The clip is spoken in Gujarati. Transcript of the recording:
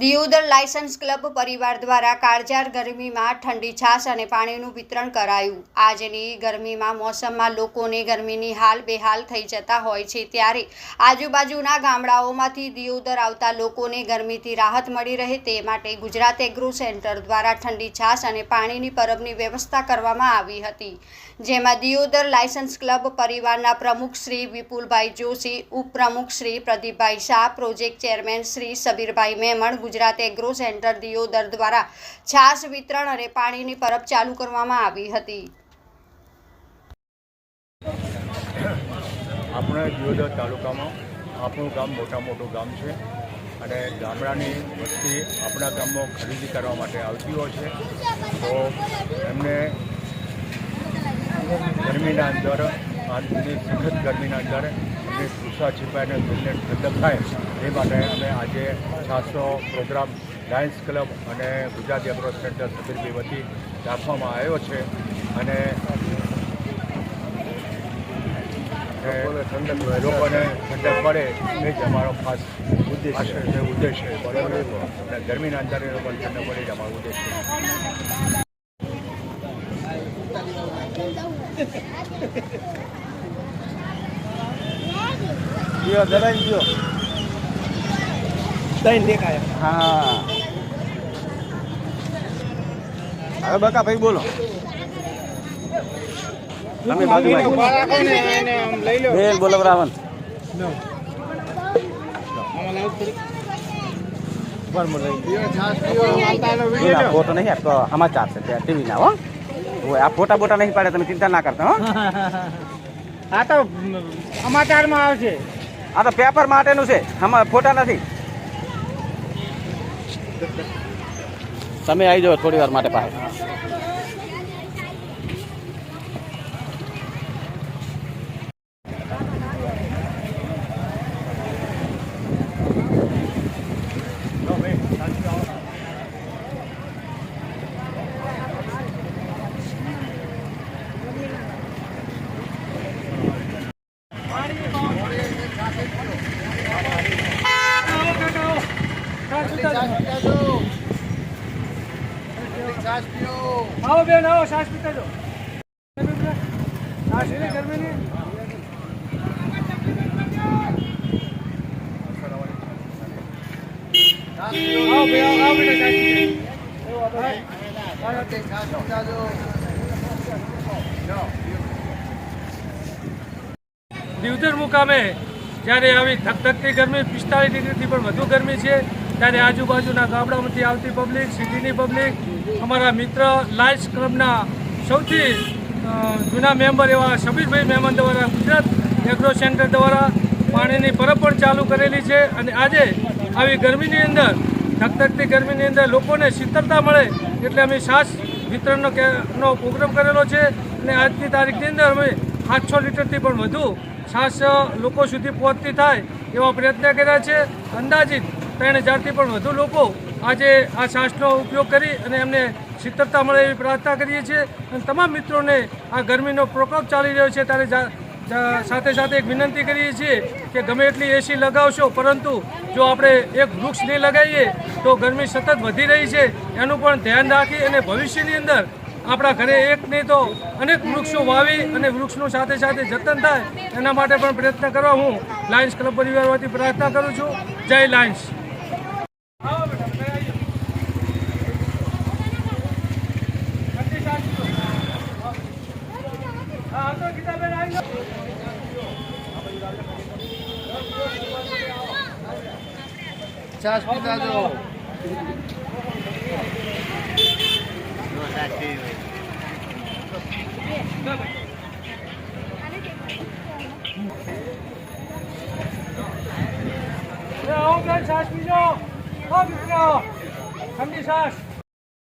દિયોદર લાયસન્સ ક્લબ પરિવાર દ્વારા કાળઝાળ ગરમીમાં ઠંડી છાશ અને પાણીનું વિતરણ કરાયું. આજની ગરમીમાં મોસમમાં લોકોને ગરમીની હાલ બેહાલ થઈ જતા હોય છે ત્યારે આજુબાજુના ગામડાઓમાંથી દિયોદર આવતા લોકોને ગરમીથી રાહત મળી રહે તે માટે ગુજરાત એગ્રો સેન્ટર દ્વારા ઠંડી છાશ અને પાણીની પરબની વ્યવસ્થા કરવામાં આવી હતી. જેમાં દિયોદર લાયસન્સ ક્લબ પરિવારના પ્રમુખ શ્રી વિપુલભાઈ જોશી, ઉપપ્રમુખ Shri Pradeepbhai Shah, project chairman Shri Sabirbhai Memon Gujarat agro centre Deodar દ્વારા છાશ વિતરણ અને પાણીની પરબ ચાલુ કરવામાં આવી હતી. આપણા દિયોદર તાલુકામાં આપણું ગામ મોટા મોટું ગામ છે અને ગામડાની વસ્તી આપણા ગામમાં ખરીદી કરવા માટે આવતી હોય છે. તો એમને ગરમીના અંદર આજની સખત ગરમીના અંદર એમને ભૂસા છીપાઈને દિલને ઠંડક થાય એ માટે અમે આજે છાસનો પ્રોગ્રામ લાયન્સ ક્લબ અને ગુજરાત એગ્રો સેન્ટર સદરબી વતી રાખવામાં આવ્યો છે. અને લોકોને ઠંડક પડે એ જ અમારો ખાસ ઉદ્દેશ છે ઉદ્દેશ્ય છે. બરાબર? અને ગરમીના અંદર એ લોકોને ઠંડક પડે જ અમારો ઉદ્દેશ્ય છે. ગયો દરાઈ ગયો. તઈ દેખાય. હા. હવે બકા ભાઈ બોલો. તમે બાજુમાં બેલ બોલો રાવણ. ના, ફોટો નહીં આપતો સમાચાર છે ત્યાં ટીવી ના હો આ ફોટા બોટા નહીં પાડે તમે ચિંતા ના કરતા હો. આ તો સમાચારમાં આવશે. આ તો પેપર માટેનું છે. આમાં ફોટા નથી. તમે આવી જાઓ થોડી વાર માટે પાસે આવો બેન, આવો શ્વાસ પીતા જો શ્વાસ મુકામે, જ્યારે આવી ધકધકતી ગરમી, પિસ્તાળીસ ડિગ્રીથી પણ વધુ ગરમી છે ત્યારે આજુબાજુના ગામડામાંથી આવતી પબ્લિક સિટીની પબ્લિક અમારા મિત્ર લાયન્સ ક્લબના સૌથી જૂના મેમ્બર એવા શબીરભાઈ મહેમાન દ્વારા ગુજરાત એગ્રો સેન્ટર દ્વારા પાણીની પરબ પણ ચાલુ કરેલી છે અને આજે આવી ગરમીની અંદર, ધકધકતી ગરમીની અંદર લોકોને શીતળતા મળે એટલે અમે શ્વાસ વિતરણનો નો પ્રોગ્રામ કરેલો છે અને આજની તારીખની અંદર અમે સાતસો લીટરથી પણ વધુ શ્વાસ લોકો સુધી પહોંચતી થાય એવા પ્રયત્ન કર્યા છે. અંદાજિત ત્રણ હજારથી પણ વધુ લોકો આજે આ છાશનો ઉપયોગ કરી અને એમને શીતળતા મળે એવી પ્રાર્થના કરીએ છીએ. અને તમામ મિત્રોને આ ગરમીનો પ્રકોપ ચાલી રહ્યો છે ત્યારે સાથે સાથે એક વિનંતી કરીએ છીએ કે ગમે એટલી એસી લગાવશો, પરંતુ જો આપણે એક વૃક્ષ નહીં લગાવીએ, તો ગરમી સતત વધી રહી છે. એનું પણ ધ્યાન રાખી અને ભવિષ્યની અંદર આપણા ઘરે એક નહીં તો અનેક વૃક્ષો વાવી અને વૃક્ષનું સાથે સાથે જતન થાય, એના માટે પણ પ્રયત્ન કરવા હું લાયન્સ ક્લબ પરિવાર પ્રાર્થના કરું છું. જય લાયન્સ. છાસ પીતા જો શ્વાસ પીજો. ઠંડી શ્વાસ